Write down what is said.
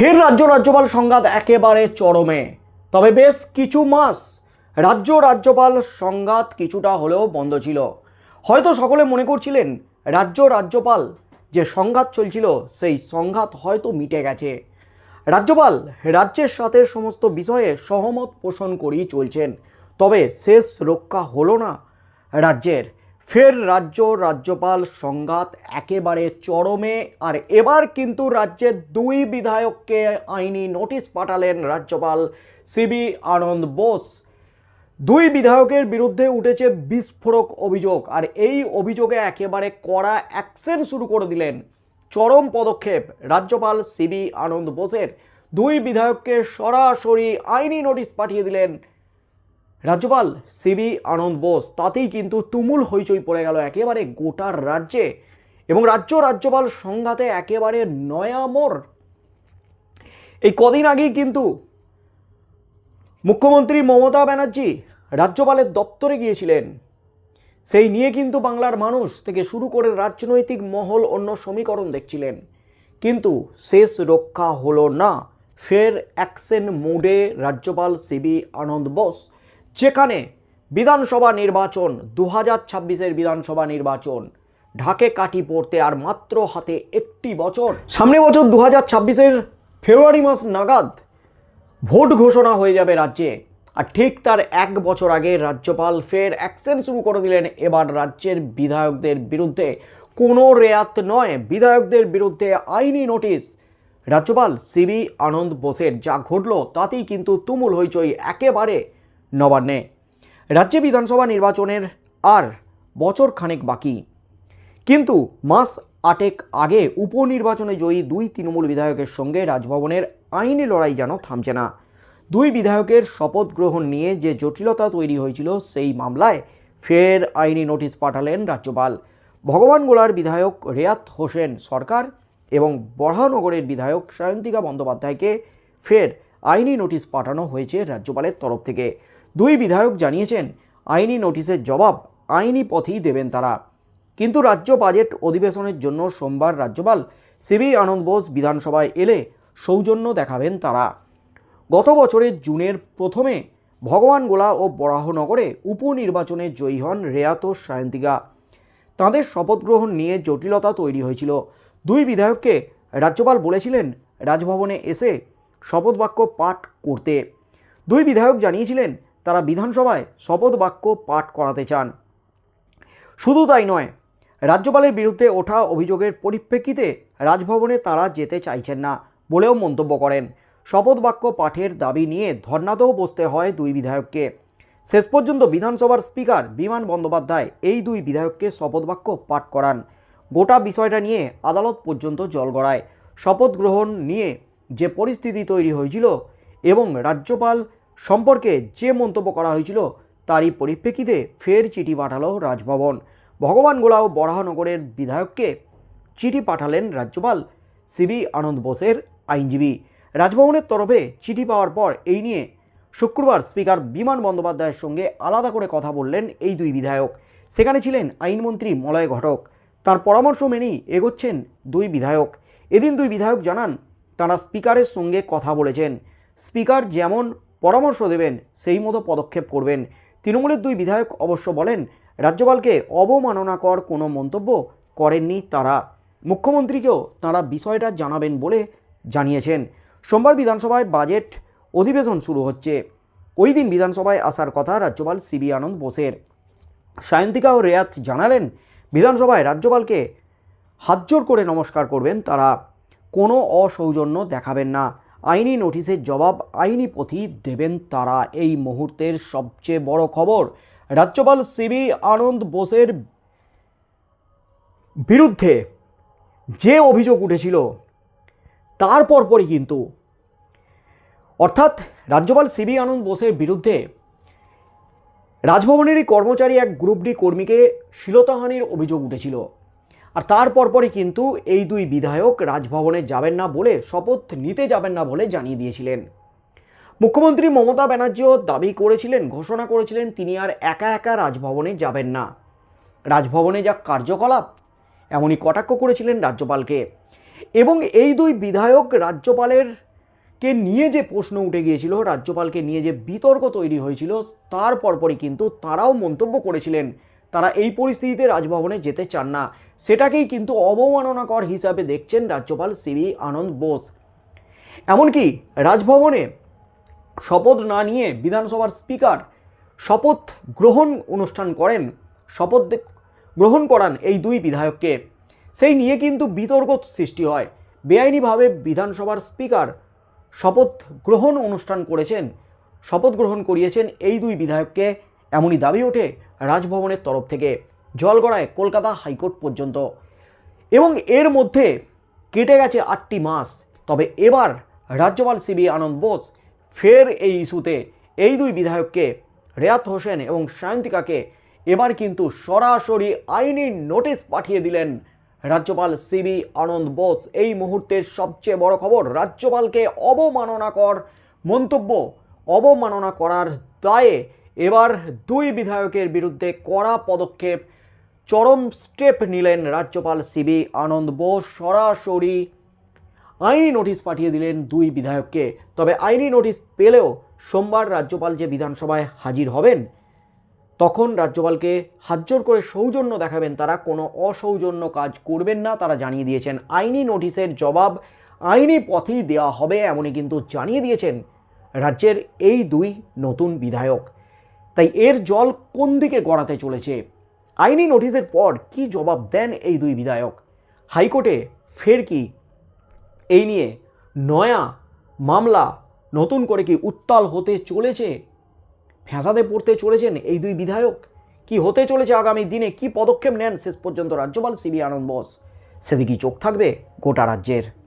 ফের রাজ্য রাজ্যপাল সংঘাত একেবারে চরমে। তবে বেশ কিছু মাস রাজ্য রাজ্যপাল সংঘাত কিছুটা হলেও বন্ধ ছিল। হয়তো সকলে মনে করছিলেন, রাজ্য রাজ্যপাল যে সংঘাত চলছিল, সেই সংঘাত হয়তো মিটে গেছে। রাজ্যপাল রাজ্যের সাথে সমস্ত বিষয়ে সহমত পোষণ করেই চলছেন। তবে শেষ রক্ষা হলো না রাজ্যের। ফের রাজ্য রাজ্যপাল সংঘাত একেবারে চরমে, আর এবার কিন্তু রাজ্যের দুই বিধায়ককে আইনি নোটিশ পাঠালেন রাজ্যপাল সিবি আনন্দ বোস। দুই বিধায়কের বিরুদ্ধে উঠেছে বিস্ফোরক অভিযোগ, আর এই অভিযোগে একেবারে কড়া অ্যাকশন শুরু করে দিলেন। চরম পদক্ষেপ রাজ্যপাল সিবি আনন্দ বোসের। দুই বিধায়ককে সরাসরি আইনি নোটিশ পাঠিয়ে দিলেন রাজ্যপাল সিবি আনন্দ বোস তাতেই কিন্তু তুমুল হইচই পড়ে গেল একেবারে গোটার রাজ্যে এবং রাজ্য রাজ্যপাল সংঘাতে একেবারে নয়া মোড়। এই কদিন আগেই কিন্তু মুখ্যমন্ত্রী মমতা ব্যানার্জি রাজ্যপালের দপ্তরে গিয়েছিলেন। সেই নিয়ে কিন্তু বাংলার মানুষ থেকে শুরু করে রাজনৈতিক মহল অন্য সমীকরণ দেখছিলেন। কিন্তু শেষ রক্ষা হলো না। ফের অ্যাকশন মোডে রাজ্যপাল সিবি আনন্দ বোস যেখানে বিধানসভা নির্বাচন দু হাজার ছাব্বিশের বিধানসভা নির্বাচন, ঢাকে কাটি পড়তে আর মাত্র হাতে একটি বছর। সামনে বছর দু হাজার ছাব্বিশের ফেব্রুয়ারি মাস নাগাদ ভোট ঘোষণা হয়ে যাবে রাজ্যে। আর ঠিক তার এক বছর আগে রাজ্যপাল ফের অ্যাকশন শুরু করে দিলেন। এবার রাজ্যের বিধায়কদের বিরুদ্ধে কোনো রেয়াত নয়। বিধায়কদের বিরুদ্ধে আইনি নোটিশ। রাজ্যপাল সিবি আনন্দ বোসের যা ঘটল, তাতেই কিন্তু তুমুল হইচই একেবারে নবান্নে। রাজ্যে বিধানসভা নির্বাচনের আর বছর খানেক বাকি। কিন্তু মাস আটেক আগে উপনির্বাচনে জয়ী দুই তৃণমূল বিধায়কের সঙ্গে রাজভবনের আইনি লড়াই যেন থামছে না। দুই বিধায়কের শপথ গ্রহণ নিয়ে যে জটিলতা তৈরি হয়েছিল সেই মামলায় ফের আইনি নোটিশ পাঠালেন রাজ্যপাল। ভগবানগোলার বিধায়ক রেয়াত হোসেন সরকার এবং বড়হানগরের বিধায়ক সায়ন্তিকা বন্দ্যোপাধ্যায়কে ফের আইনি নোটিশ পাঠানো হয়েছে রাজ্যপালের তরফ থেকে। দুই বিধায়ক জানিয়েছেন, আইনি নোটিশের জবাব আইনি পথেই দেবেন তারা। কিন্তু রাজ্য বাজেট অধিবেশনের জন্য সোমবার রাজ্যপাল সিবি আনন্দ বোস বিধানসভায় এলে সৌজন্য দেখাবেন তারা। গত বছরের জুনের প্রথমে ভগবানগোলা ও বরাহনগরে উপনির্বাচনে জয়ী হন রেয়াত সায়ন্তিকা। তাঁদের শপথ গ্রহণ নিয়ে জটিলতা তৈরি হয়েছিল। দুই বিধায়ককে রাজ্যপাল বলেছিলেন রাজভবনে এসে শপথ বাক্য পাঠ করতে। দুই বিধায়ক জানিয়েছিলেন তারা বিধানসভায় শপথ বাক্য পাঠ করাতে চান। শুধু তাই নয়, রাজ্যপালের বিরুদ্ধে ওঠা অভিযোগের পরিপ্রেক্ষিতে রাজভবনে তারা যেতে চাইছেন না বলেও মন্তব্য করেন। শপথ বাক্য পাঠের দাবি নিয়ে ধর্নাতেও বসতে হয় দুই বিধায়ককে। শেষ পর্যন্ত বিধানসভার স্পিকার বিমান বন্দ্যোপাধ্যায় এই দুই বিধায়ককে শপথ বাক্য পাঠ করান। গোটা বিষয়টা নিয়ে আদালত পর্যন্ত জল গড়ায়। শপথ গ্রহণ নিয়ে যে পরিস্থিতি তৈরি হয়েছিল এবং রাজ্যপাল সম্পর্কে যে মন্তব্য করা হয়েছিল তারই পরিপ্রেক্ষিতে ফের চিঠি পাঠালো রাজভবন। ভগবান গোলাও বরাহনগরের বিধায়ককে চিঠি পাঠালেন রাজ্যপাল সিবি আনন্দ বোসের আইনজীবী। রাজভবনের তরফে চিঠি পাওয়ার পর এই নিয়ে শুক্রবার স্পিকার বিমান বন্দ্যোপাধ্যায়ের সঙ্গে আলাদা করে কথা বললেন এই দুই বিধায়ক। সেখানে ছিলেন আইনমন্ত্রী মলয় ঘটক। তার পরামর্শ মেনেই এগোচ্ছেন দুই বিধায়ক। এদিন দুই বিধায়ক জানান, তারা স্পিকারের সঙ্গে কথা বলেছেন। স্পিকার যেমন পরামর্শ দেবেন, সেই মতো পদক্ষেপ করবেন। তৃণমূলের দুই বিধায়ক অবশ্য বলেন, রাজ্যপালকে অবমাননাকর কোনো মন্তব্য করেননি তারা। মুখ্যমন্ত্রীকেও তারা বিষয়টা জানাবেন বলে জানিয়েছেন। সোমবার বিধানসভায় বাজেট অধিবেশন শুরু হচ্ছে। ওই দিন বিধানসভায় আসার কথা রাজ্যপাল সিবি আনন্দ বোসের। সায়ন্তিকা ও রেয়াত জানালেন, বিধানসভায় রাজ্যপালকে হাতজোর করে নমস্কার করবেন তারা। কোনো অসৌজন্য দেখাবেন না। আইনি নোটিশের জবাব আইনি পথি দেবেন তারা। এই মুহূর্তের সবচেয়ে বড় খবর, রাজ্যপাল সিবি আনন্দ বোসের বিরুদ্ধে যে অভিযোগ উঠেছিল, তার পরপরই কিন্তু। অর্থাৎ রাজ্যপাল সিবি আনন্দ বোসের বিরুদ্ধে রাজভবনেরই কর্মচারী এক গ্রুপ ডি কর্মীকে শ্লীলতাহানির অভিযোগ উঠেছিল। আর তার পরপরই কিন্তু এই দুই বিধায়ক রাজভবনে যাবেন না বলে শপথ নিতে যাবেন না বলে জানিয়ে দিয়েছিলেন। মুখ্যমন্ত্রী মমতা ব্যানার্জিও দাবি করেছিলেন, ঘোষণা করেছিলেন তিনি আর একা একা রাজভবনে যাবেন না। রাজভবনে যা কার্যকলাপ, এমনই কটাক্ষ করেছিলেন রাজ্যপালকে। এবং এই দুই বিধায়ক রাজ্যপালের কে নিয়ে যে প্রশ্ন উঠে গিয়েছিল, রাজ্যপালকে নিয়ে যে বিতর্ক তৈরি হয়েছিল, তার পরপরই কিন্তু তারাও মন্তব্য করেছিলেন তারা এই পরিস্থিতিতে রাজভবনে যেতে চান না। সেটাকেই কিন্তু অবমাননাকর হিসাবে দেখছেন রাজ্যপাল সিবি আনন্দ বোস। এমনকি রাজভবনে শপথ না নিয়ে বিধানসভার স্পিকার শপথ গ্রহণ অনুষ্ঠান করেন, শপথ গ্রহণ করান এই দুই বিধায়ককে। সেই নিয়ে কিন্তু বিতর্ক সৃষ্টি হয়। বেআইনিভাবে বিধানসভার স্পিকার শপথ গ্রহণ অনুষ্ঠান করেছেন, শপথ গ্রহণ করিয়েছেন এই দুই বিধায়ককে। এমনই দাবি ওঠে রাজভবনের তরফ থেকে জলগড়ায় কলকাতা হাইকোর্ট পর্যন্ত। এবং এর মধ্যে কেটে গেছে আটটি মাস। তবে এবার রাজ্যপাল সিবি আনন্দ বোস ফের এই ইস্যুতে এই দুই বিধায়ককে, রেয়াত হোসেন এবং সায়ন্তিকাকে এবার কিন্তু সরাসরি আইনি নোটিশ পাঠিয়ে দিলেন রাজ্যপাল সিবি আনন্দ বোস। এই মুহূর্তের সবচেয়ে বড় খবর, রাজ্যপালকে অবমাননাকর মন্তব্য, অবমাননা করার দায়ে এবার দুই বিধায়কের বিরুদ্ধে কড়া পদক্ষেপ, চরম স্টেপ নিলেন রাজ্যপাল সিবি আনন্দ বোস। সরাসরি আইনি নোটিশ পাঠিয়ে দিলেন দুই বিধায়ককে। তবে আইনি নোটিশ পেলেও সোমবার রাজ্যপাল যে বিধানসভায় হাজির হবেন, তখন রাজ্যপালকে হাজ্জর করে সৌজন্য দেখাবেন তারা। কোনো অসৌজন্য কাজ করবেন না, তারা জানিয়ে দিয়েছেন আইনি নোটিশের জবাব আইনি পথেই দেওয়া হবে এমনই কিন্তু জানিয়ে দিয়েছেন রাজ্যের এই দুই নতুন বিধায়ক। তাই এর জল কোন দিকে গড়াতে চলেছে? আইনি নোটিশের পর কি জবাব দেন এই দুই বিধায়ক? হাইকোর্টে ফের কি? এই নিয়ে নয়া মামলা নতুন করে কি উত্তাল হতে চলেছে? ফ্যাঁসাদে পড়তে চলেছেন এই দুই বিধায়ক? কি হতে চলেছে আগামী দিনে? কি পদক্ষেপ নেন? শেষ পর্যন্ত রাজ্যপাল সিবি আনন্দ বোস। সেদিকেই চোখ থাকবে গোটা রাজ্যের?